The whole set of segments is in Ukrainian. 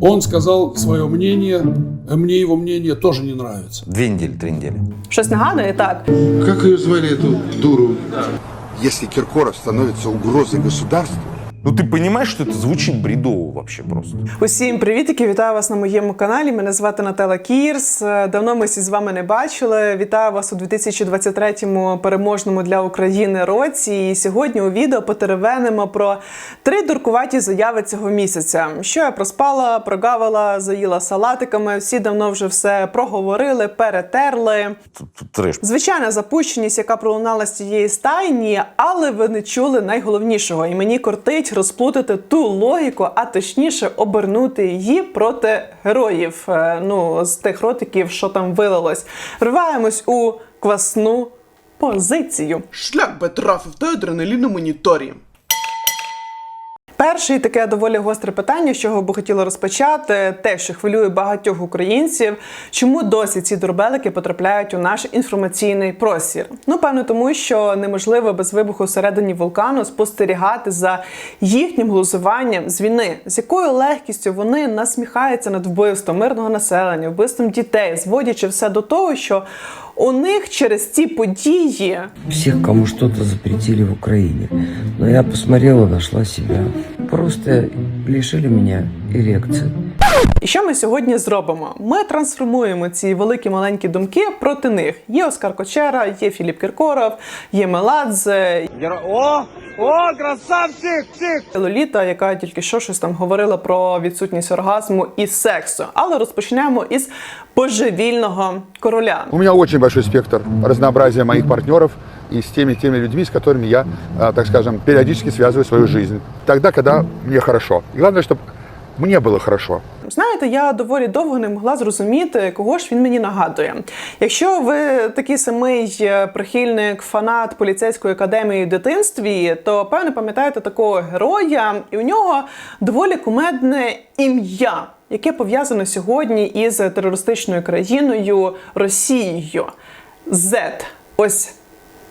Он сказал свое мнение, а мне его мнение тоже не нравится. Две недели, три недели. Щось нагадує так. Как ее звали, эту дуру? Если Киркоров становится угрозой государству, Ну ты понимаешь, что это звучит бредово вообще просто? Усім привітики, вітаю вас на моєму каналі. Мене звати Наталя Кірс. Е, Давно ми всі з вами не бачили. Вітаю вас у 2023 переможному для України році. І сьогодні у відео потеревенимо про три дуркуваті заяви цього місяця. Що я проспала, прогавила, заїла салатиками. Всі давно вже все проговорили, перетерли. Тут. Звичайна запущеність, яка пролунала з цієї стайні, але ви не чули найголовнішого. І мені кортить розплутати ту логіку, а точніше обернути її проти героїв. е, Ну, з тих ротиків, що там вилилось. Вриваємось у квасну позицію. Шлях би трафив той адреналіну моніторі. Перше і таке доволі гостре питання, з чого би хотіла розпочати, те, що хвилює багатьох українців, чому досі ці дурбелики потрапляють у наш інформаційний простір? Ну, певно, тому що неможливо без вибуху всередині вулкану спостерігати за їхнім глузуванням з війни, з якою легкістю вони насміхаються над вбивством мирного населення, вбивством дітей, зводячи все до того, що у них через ці події всіх, кому что-то запретили в Україні. Ну я посмотрела, знайшла себе. Просто лишили меня эрекции. І що ми сьогодні зробимо? Ми трансформуємо ці великі маленькі думки проти них. Є Оскар Кочера, є Філіп Кіркоров, є Меладзе, О, о, красавчик, чик! Лоліта, яка тільки що щось там говорила про відсутність оргазму і сексу. Але розпочнемо із божевільного короля. У меня очень большой спектр разнообразия моих партнеров и с теми теми людьми, с которыми я, а, так скажем, периодически связываю свою жизнь. Тогда, когда мне хорошо. И главное, чтобы мне было хорошо. Знаєте, я доволі довго не могла зрозуміти, кого ж він мені нагадує. Якщо ви такий самий е, прихильник, фанат поліцейської академії в дитинстві, то певно пам'ятаєте такого героя, і у нього доволі кумедне ім'я, яке пов'язане сьогодні із терористичною країною Росією. Z. Ось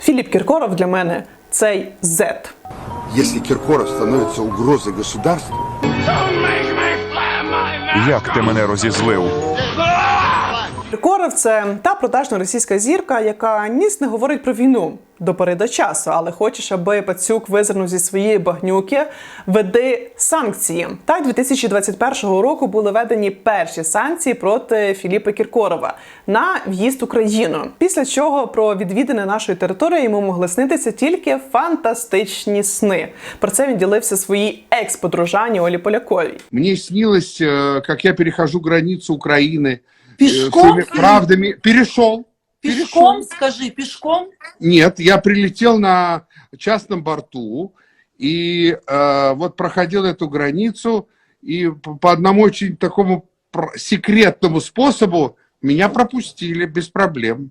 Філіп Кіркоров для мене цей Z. если Киркоров становится угрозой государству, Як ти мене розізлив? Кіркоров – це та продажна російська зірка, яка ніс не говорить про війну до до часу, але хочеш, аби пацюк визирнув зі своєї багнюки, веди санкції. Так, 2021 року були введені перші санкції проти Філіпа Кіркорова на в'їзд в Україну. Після чого про відвідини нашої території йому могли снитися тільки фантастичні сни. Про це він ділився своїй екс-подружані Олі Поляковій. Мне снилось, э, как я перехожу границу Украины. Э, Пешком? своими правдами. Перешел. Пешком, скажи, пешком? Нет, я прилетел на частном борту и э, вот проходил эту границу и по одному очень такому секретному способу меня пропустили без проблем.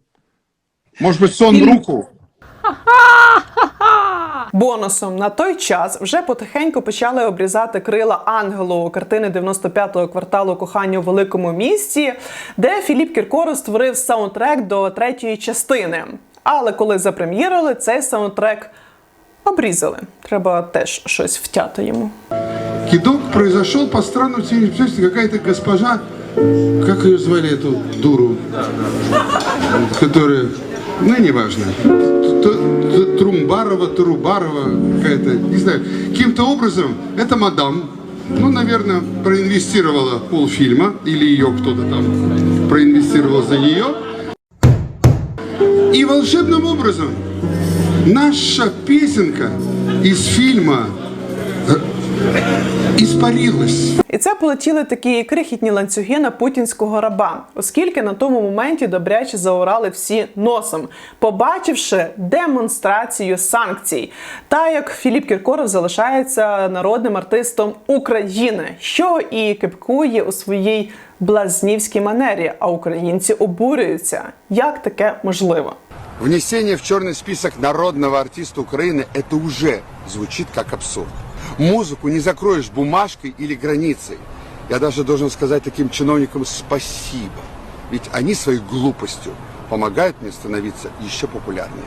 Может быть, сон руку? Бонусом на той час вже потихеньку почали обрізати крила ангелу картини 95-го кварталу кохання у великому місті, де Філіп Кіркоров створив саундтрек до третьої частини. Але коли запрем'єрили, цей саундтрек обрізали. Треба теж щось втяти йому. Кидок произошел по течению обстоятельств. Какая-то госпожа, как ее звали, эту дуру, которая, ну, неважно, Т- Т- Трумбарова, Турубарова, какая-то, не знаю, каким-то образом, эта мадам, ну, наверное, проинвестировала полфильма, или ее кто-то там проинвестировал за нее, и волшебным образом наша песенка из фильма испарилась. І це полетіли такі крихітні ланцюги на путінського раба, оскільки на тому моменті добряче заорали всі носом, побачивши демонстрацію санкцій, та як Філіп Кіркоров залишається народним артистом України, що і кипкує у своїй блазнівській манері, а українці обурюються. Як таке можливо? внесение в черный список народного артиста Украины – это уже звучит как абсурд. Музыку не закроешь бумажкой или границей. Я даже должен сказать таким чиновникам спасибо. Ведь они своей глупостью помогают мне становиться еще популярнее.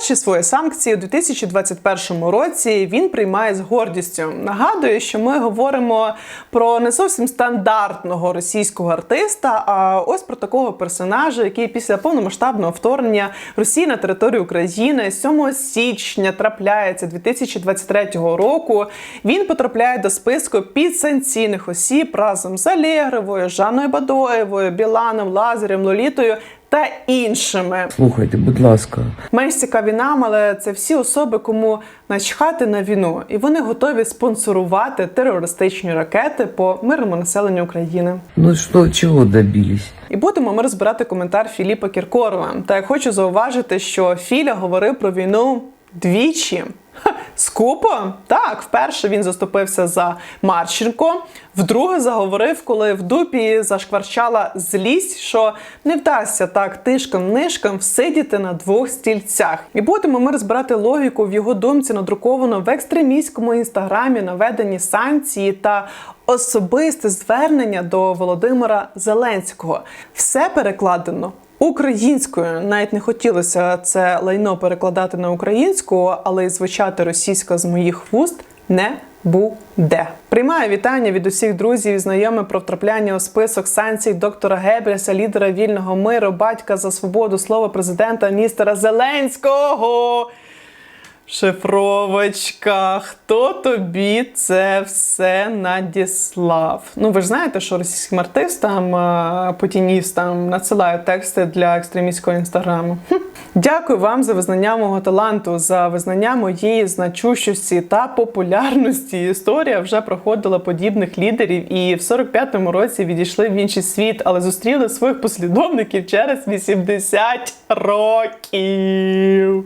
Перші свої санкції у 2021 році він приймає з гордістю. Нагадую, що ми говоримо про не зовсім стандартного російського артиста, а ось про такого персонажа, який після повномасштабного вторгнення Росії на територію України 7 січня трапляється 2023 року. Він потрапляє до списку підсанкційних осіб разом з Алєгровою, Жанною Бадоєвою, Біланом, Лазарем, Лолітою та іншими. Слухайте, будь ласка. Менш цікаві нам, але це всі особи, кому начхати на війну, і вони готові спонсорувати терористичні ракети по мирному населенню України. Ну что, чего добились? І будемо ми розбирати коментар Філіпа Кіркорова. Та я хочу зауважити, що Філя говорив про війну двічі. Скупо? Так, вперше він заступився за Марченко, вдруге заговорив, коли в дупі зашкварчала злість, що не вдасться так тишком-нишком всидіти на двох стільцях. І будемо ми розбирати логіку в його думці, надруковано в екстремістському інстаграмі наведені санкції та особисте звернення до Володимира Зеленського. Все перекладено українською. Навіть не хотілося це лайно перекладати на українську, але й звучати російська з моїх вуст не буде. Приймаю вітання від усіх друзів і знайомих про втрапляння у список санкцій доктора Гебріса, лідера вільного миру, батька за свободу слова президента містера Зеленського. Шифровочка, хто тобі це все надіслав? Ну, ви ж знаєте, що російським артистам, е, путіністам надсилають тексти для екстремістського інстаграму. Хм. Дякую вам за визнання мого таланту, за визнання моєї значущості та популярності. Історія вже проходила подібних лідерів і в 45-му році відійшли в інший світ, але зустріли своїх послідовників через 80 років.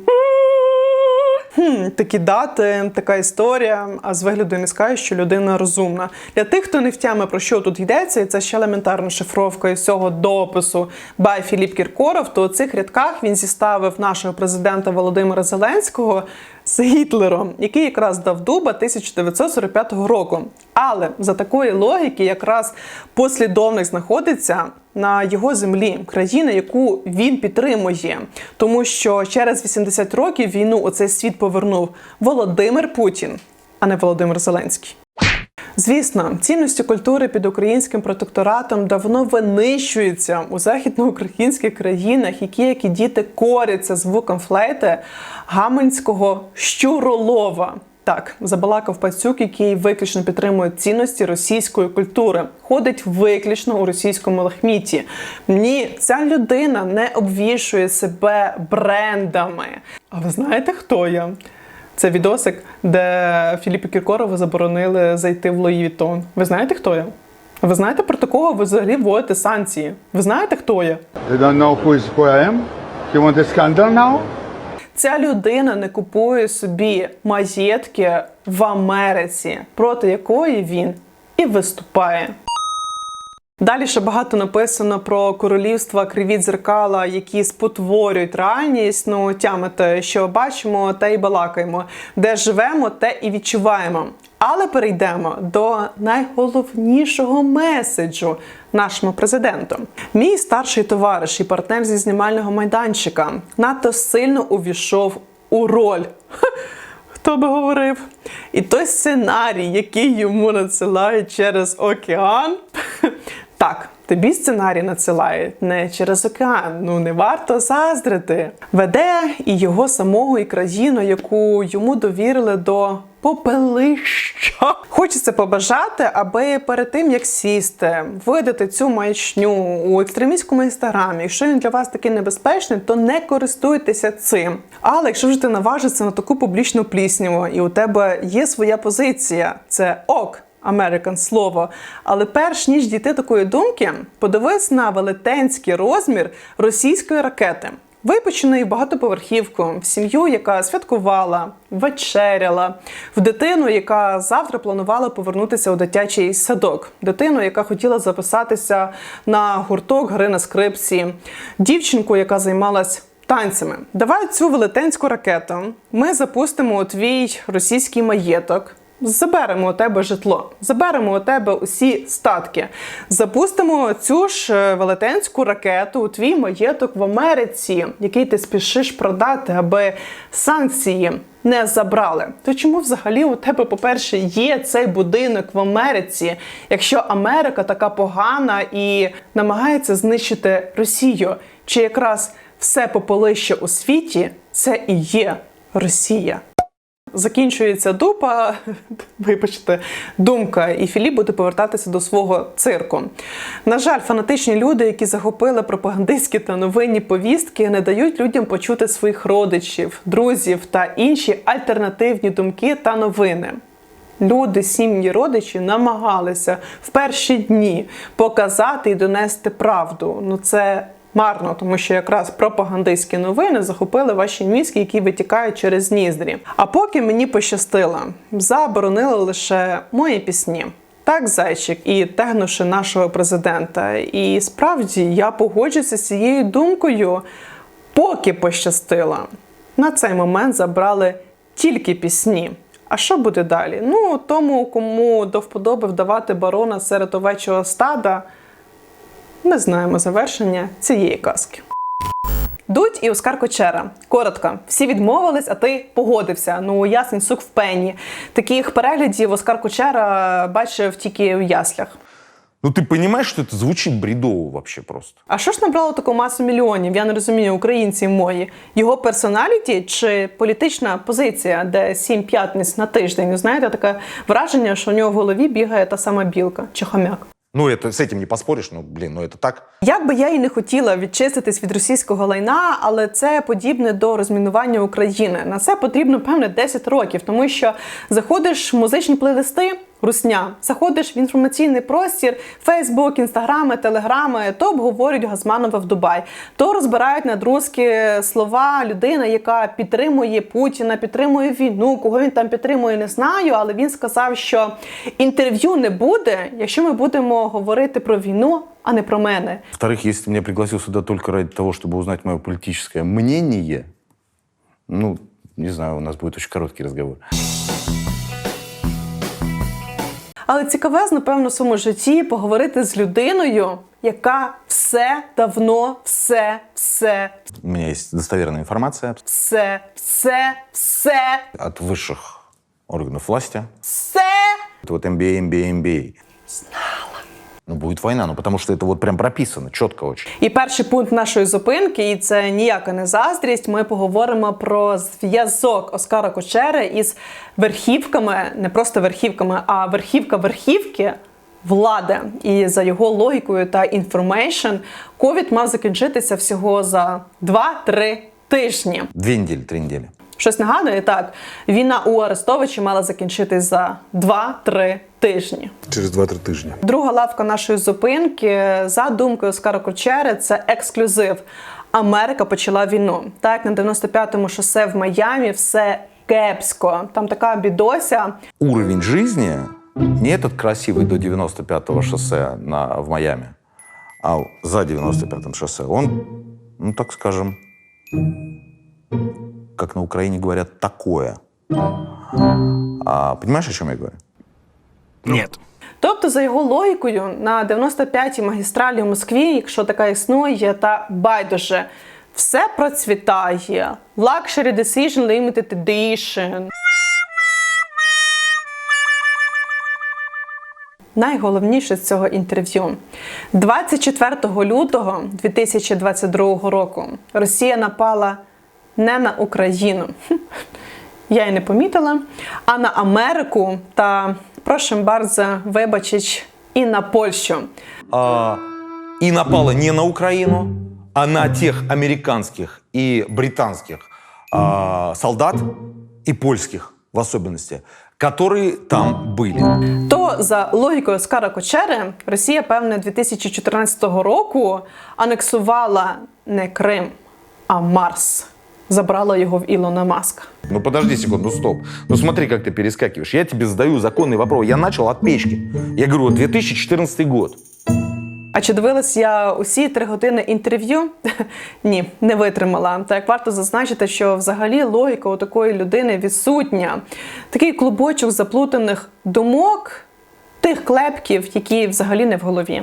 Хм, такі дати, така історія. А з вигляду не скажеш, що людина розумна. Для тих, хто не втяме про що тут йдеться, і це ще елементарна шифровка із цього допису Бай Філіп Кіркоров, то у цих рядках він зіставив нашого президента Володимира Зеленського з Гітлером, який якраз дав дуба 1945 року. Але за такої логіки, якраз послідовник знаходиться на його землі, країна, яку він підтримує, тому що через 80 років війну у цей світ повернув Володимир Путін, а не Володимир Зеленський. Звісно, цінності культури під українським протекторатом давно винищуються у західноукраїнських країнах, які як і діти коряться звуком флейти гаманського щуролова. Так, забалакав пацюк, який виключно підтримує цінності російської культури, ходить виключно у російському лахміті. Ні, ця людина не обвішує себе брендами. А ви знаєте, хто я? Це відосик, де Філіпі Кіркорову заборонили зайти в Луї Вітон. Ви знаєте, хто я? Ви знаєте про такого ви взагалі вводите санкції? Ви знаєте, хто я? You don't know who is who I am? You want a scandal now? Ця людина не купує собі маєтки в Америці, проти якої він і виступає. Далі ще багато написано про королівства криві дзеркала, які спотворюють реальність. Ну тямите, що бачимо, те й балакаємо, де живемо, те і відчуваємо. Але перейдемо до найголовнішого меседжу нашому президенту. Мій старший товариш і партнер зі знімального майданчика надто сильно увійшов у роль. Хто би говорив? І той сценарій, який йому надсилають через океан. Так, тобі сценарій надсилають не через океан. Ну не варто заздрити. Веде і його самого, і країну, яку йому довірили до попелища. Хочеться побажати, аби перед тим як сісти, видати цю маячню у екстремістському інстаграмі. Якщо він для вас такий небезпечний, то не користуйтеся цим. Але якщо вже ти наважишся на таку публічну плісняву, і у тебе є своя позиція, це ок. American слово. Але перш ніж дійти такої думки, подивись на велетенський розмір російської ракети. Випущений в багатоповерхівку, в сім'ю, яка святкувала, вечеряла, в дитину, яка завтра планувала повернутися у дитячий садок, дитину, яка хотіла записатися на гурток гри на скрипці, дівчинку, яка займалась танцями. Давай цю велетенську ракету ми запустимо у твій російський маєток Заберемо у тебе житло, заберемо у тебе усі статки, запустимо цю ж е, велетенську ракету у твій маєток в Америці, який ти спішиш продати, аби санкції не забрали. То чому взагалі у тебе, по-перше, є цей будинок в Америці, якщо Америка така погана і намагається знищити Росію? Чи якраз все пополище у світі це і є Росія? Закінчується дупа, вибачте, думка, і Філіп буде повертатися до свого цирку. На жаль, фанатичні люди, які захопили пропагандистські та новинні повістки, не дають людям почути своїх родичів, друзів та інші альтернативні думки та новини. Люди, сім'ї, родичі намагалися в перші дні показати і донести правду. Ну це марно, тому що якраз пропагандистські новини захопили ваші мізки, які витікають через ніздрі. А поки мені пощастило, заборонили лише мої пісні. Так, зайчик, і тегнувши нашого президента. І справді я погоджуюся з цією думкою, поки пощастило. На цей момент забрали тільки пісні. А що буде далі? Ну, тому, кому до вподоби вдавати барона серед овечого стада, ми знаємо завершення цієї казки. Дудь і Оскар Кочера. Коротко, всі відмовились, а ти погодився. Ну, ясен сук в пені. Таких переглядів Оскар Кочера бачив тільки в яслях. Ну ты понимаешь, что это звучит бредово вообще просто? А що ж набрало таку масу мільйонів? Я не розумію, українці мої. Його персоналіті чи політична позиція, де сім п'ятниць на тиждень? Знаєте, таке враження, що у нього в голові бігає та сама білка чи хомяк. Ну это с этим не поспоришь, ну блин, ну это так. Як би я і не хотіла відчиститись від російського лайна, але це подібне до розмінування України. На це потрібно певне 10 років, тому що заходиш в музичні плейлисти. Русня, заходиш в інформаційний простір, Фейсбук, інстаграми, телеграми, то обговорюють Газманова в Дубай, то розбирають надрузки слова людина, яка підтримує Путіна, підтримує війну. Кого він там підтримує, не знаю. Але він сказав, що інтерв'ю не буде, якщо ми будемо говорити про війну, а не про мене. Во-вторых, если ты меня пригласил сюда только ради того, чтобы узнать мое политическое мнение, ну, не знаю, у нас будет очень короткий разговор. Але цікавезно, напевно, в своєму житті поговорити з людиною, яка все давно, все, все, У мене є достовірна інформація. все, все, все, от вищих органів власті. все. От MBA, MBA, MBA. Знала. Ну, будет война, ну, потому что это вот прям прописано, четко очень. І перший пункт нашої зупинки, і це ніяка не заздрість. Ми поговоримо про зв'язок Оскара Кочери із верхівками, не просто верхівками, а верхівка верхівки. Влади і за його логікою та інформейшн, ковід мав закінчитися всього за 2-3 тижні. Две недели, три недели. Щось нагадує так. Війна у Арестовичі мала закінчитись за 2-3 тижні. Через 2-3 тижні. Друга лавка нашої зупинки, за думкою Оскара Кучери, це ексклюзив. Америка почала війну. Так, на 95-му шосе в Майамі все кепсько. Там така бідося. Уровень жизни не этот красивый до 95-го шоссе на, в Майами, а за 95-м шоссе, он, ну так скажем, как на Украине говорят, такое. А, понимаешь, о чем я говорю? Тобто, за його логікою, на 95-й магістралі в Москві, якщо така існує, та байдуже, все процвітає. Luxury Decision Limited Edition. Найголовніше з цього інтерв'ю 24 лютого 2022 року Росія напала не на Україну. Я й не помітила, а на Америку та прошу bardzo вибачить і на Польщу. А, и напала не на Украину, а на тех американских и британских а, солдат, и польских в особенности, которые там были. То за логікою Оскара Кочери, Росія, певне, 2014 року анексувала не Крим, а Марс. Забрала його в Ілона Маска. Ну подожди секунду, стоп. Ну смотри, как ты перескакиваешь. Я тебе задаю законный вопрос. Я начал от печки. Я говорю, 2014 год. А чи дивилась я усі три години інтерв'ю? Ні, не витримала. Та як варто зазначити, що взагалі логіка у такої людини відсутня. Такий клубочок заплутаних думок, тих клепків, які взагалі не в голові.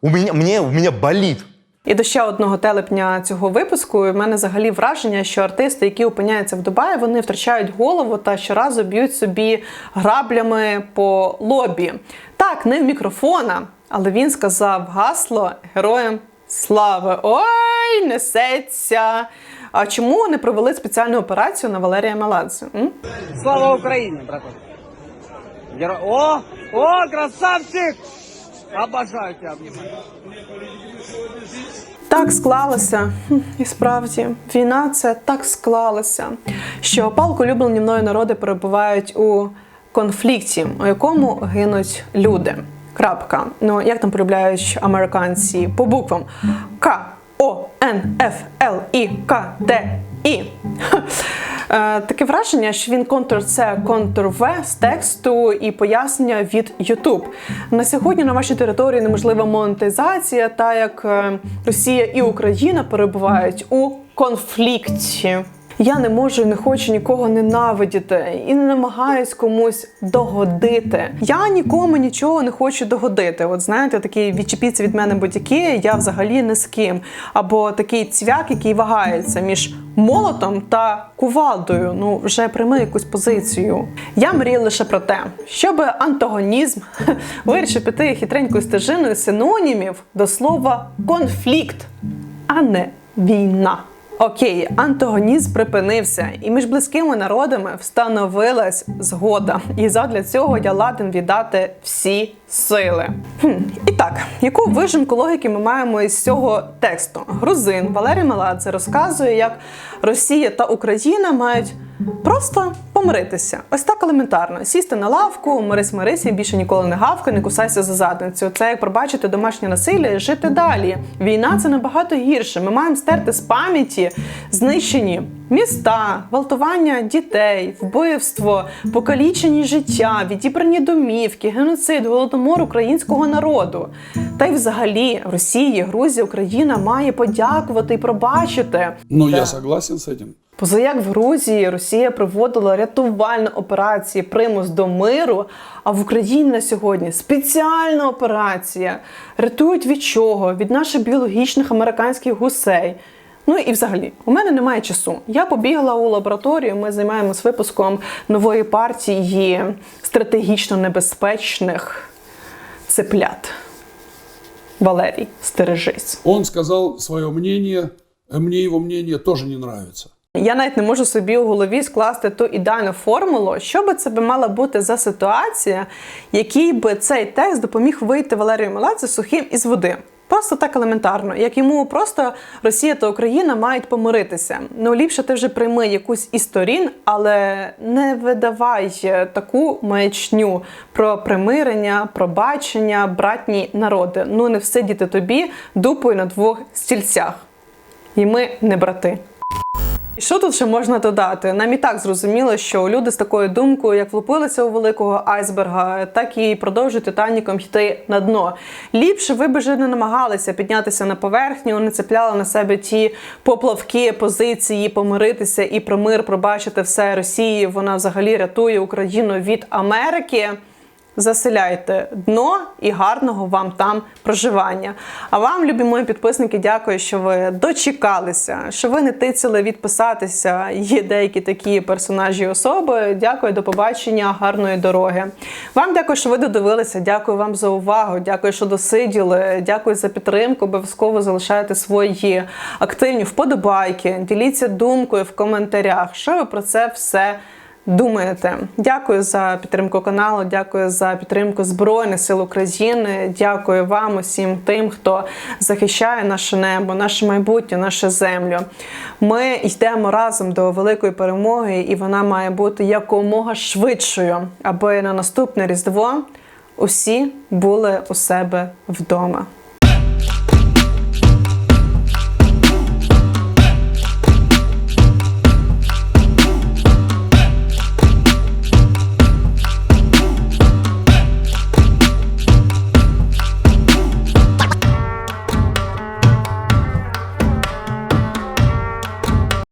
У меня, мне, у меня болит. І до ще одного телепня цього випуску. В мене взагалі враження, що артисти, які опиняються в Дубаї, вони втрачають голову та щоразу б'ють собі граблями по лобі. Так, не в мікрофона, але він сказав гасло героям слави. Ой, несеться. А чому не провели спеціальну операцію на Валерія Меладзе? Слава Україні, братан. Геро... О, о, красавчик! Обожаю тебя. Так склалося, і справді війна це так склалося, що палко улюблені мною народи перебувають у конфлікті, у якому гинуть люди. Крапка. Ну як там полюбляють американці по буквам К, О, Н, Ф, Л, І, К, Д, І. Е, Таке враження, що він контур С, контур В з тексту і пояснення від YouTube. На сьогодні на вашій території неможлива монетизація, та як е, Росія і Україна перебувають у конфлікті. Я не можу і не хочу нікого ненавидіти і не намагаюсь комусь догодити. Я нікому нічого не хочу догодити. От знаєте, такий відчепіться від мене будь-які, я взагалі не з ким. Або такий цвяк, який вагається між молотом та кувалдою. Ну вже прийми якусь позицію. Я мрію лише про те, щоб антагонізм вирішив піти хитренькою стежиною синонімів до слова конфлікт, а не війна. Окей, антагонізм припинився, і між близькими народами встановилась згода. І задля цього я ладен віддати всі сили. Хм. І так, яку вижимку логіки ми маємо із цього тексту? Грузин Валерій Меладзе розказує, як Росія та Україна мають просто помиритися. Ось так елементарно. Сісти на лавку, мирись мирись і більше ніколи не гавкай, не кусайся за задницю. Це як пробачити домашнє насилля і жити далі. Війна це набагато гірше. Ми маємо стерти з пам'яті знищені міста, гвалтування дітей, вбивство, покалічені життя, відібрані домівки, геноцид, голодомор українського народу. Та й взагалі Росія, Грузія, Україна має подякувати і пробачити. Но я согласен с этим. Позаяк в Грузії Росія проводила рятувальні операції примус до миру. А в Україні на сьогодні спеціальна операція. Рятують від чого? Від наших біологічних американських гусей. Ну і взагалі, у мене немає часу. Я побігла у лабораторію. Ми займаємось випуском нової партії стратегічно небезпечних цеплят. Валерій, стережись. Он сказал свое мнение, мне его мнение тоже не нравится. Я навіть не можу собі у голові скласти ту ідеальну формулу, що би це би мала бути за ситуація, якій би цей текст допоміг вийти Валерію Меладзе сухим із води. Просто так елементарно, як йому просто Росія та Україна мають помиритися. Ну ліпше ти вже прийми якусь із сторін, але не видавай таку маячню про примирення, пробачення, братні народи. Ну не всидіти тобі дупою на двох стільцях. І ми не брати. Що тут ще можна додати? Нам і так зрозуміло, що люди з такою думкою, як влупилися у великого айсберга, так і продовжують титаніком йти на дно. Ліпше ви б вже не намагалися піднятися на поверхню, не цепляли на себе ті поплавки, позиції, помиритися і про мир пробачити все Росії. Вона взагалі рятує Україну від Америки. Заселяйте дно і гарного вам там проживання. А вам, любі мої підписники, дякую, що ви дочекалися, що ви не тицяли відписатися. Є деякі такі персонажі і особи. Дякую, до побачення, гарної дороги. Вам дякую, що ви додивилися. Дякую вам за увагу. Дякую, що досиділи. Дякую за підтримку. Обов'язково залишайте свої активні вподобайки. Діліться думкою в коментарях. Що ви про це все? Думаєте. Дякую за підтримку каналу, дякую за підтримку Збройних сил України. Дякую вам, усім тим, хто захищає наше небо, наше майбутнє, нашу землю. Ми йдемо разом до великої перемоги, і вона має бути якомога швидшою, аби на наступне різдво усі були у себе вдома.